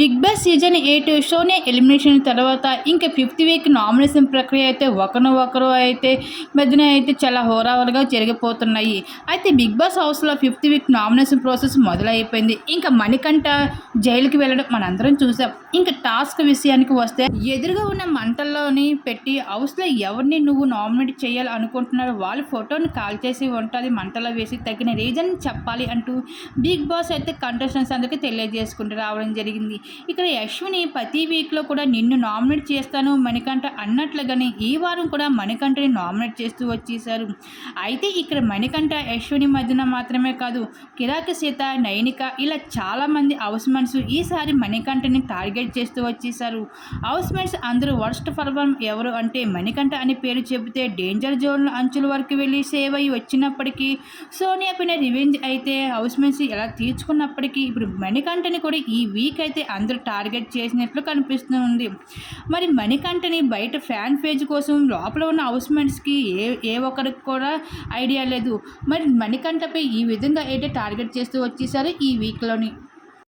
Big boss season eight షోని elimination తర్వాత ఇంకా ఫిఫ్త్ వీక్ నామినేషన్ ప్రక్రియ అయితే ఒకరు ఒకరు అయితే మధ్యన అయితే చాలా హోరావరగా జరిగిపోతున్నాయి. అయితే బిగ్ బాస్ హౌస్లో ఫిఫ్త్ వీక్ నామినేషన్ ప్రాసెస్ మొదలైపోయింది. ఇంకా మణికంఠ జైలుకి వెళ్ళడం మనందరం చూసాం. ఇంకా టాస్క్ విషయానికి వస్తే ఎదురుగా ఉన్న మంటల్లోని పెట్టి హౌస్లో ఎవరిని నువ్వు నామినేట్ చేయాలి అనుకుంటున్నారో వాళ్ళ ఫోటోని కాల్ చేసి ఉంటుంది మంటలో వేసి తగిన రీజన్ చెప్పాలి అంటూ బిగ్ బాస్ అయితే కంటెస్టెంట్స్ అందరికీ తెలియజేసుకుంటూ రావడం జరిగింది. ఇక్కడ యశ్విని ప్రతి వీక్లో కూడా నిన్ను నామినేట్ చేస్తాను మణికంఠ అన్నట్లుగానే ఈ వారం కూడా మణికంఠని నామినేట్ చేస్తూ వచ్చేసారు. అయితే ఇక్కడ మణికంఠ యశ్విని మధ్యన మాత్రమే కాదు కిరాక సీత నైనిక ఇలా చాలామంది హౌస్ మెట్స్ ఈసారి మణికంఠని టార్గెట్ చేస్తూ వచ్చేసారు. హౌస్ మెట్స్ అందరూ వర్స్ట్ పర్ఫార్మ్ ఎవరు అంటే మణికంఠ అని పేరు చెబితే డేంజర్ జోన్ అంచుల వరకు వెళ్ళి సేవ్ అయ్యి వచ్చినప్పటికీ సోనియా పైన రివెంజ్ అయితే హౌస్ మెట్స్ ఎలా తీర్చుకున్నప్పటికీ ఇప్పుడు మణికంఠని కూడా ఈ వీక్ అయితే అందరూ టార్గెట్ చేసినట్లు కనిపిస్తుంది. మరి మణికంఠని బయట ఫ్యాన్ పేజ్ కోసం లోపల ఉన్న హౌస్మెంట్స్కి ఏ ఏ ఒక్కరికి కూడా ఐడియా లేదు. మరి మణికంఠపై ఈ విధంగా అయితే టార్గెట్ చేస్తూ వచ్చేసారు ఈ వీక్లోని?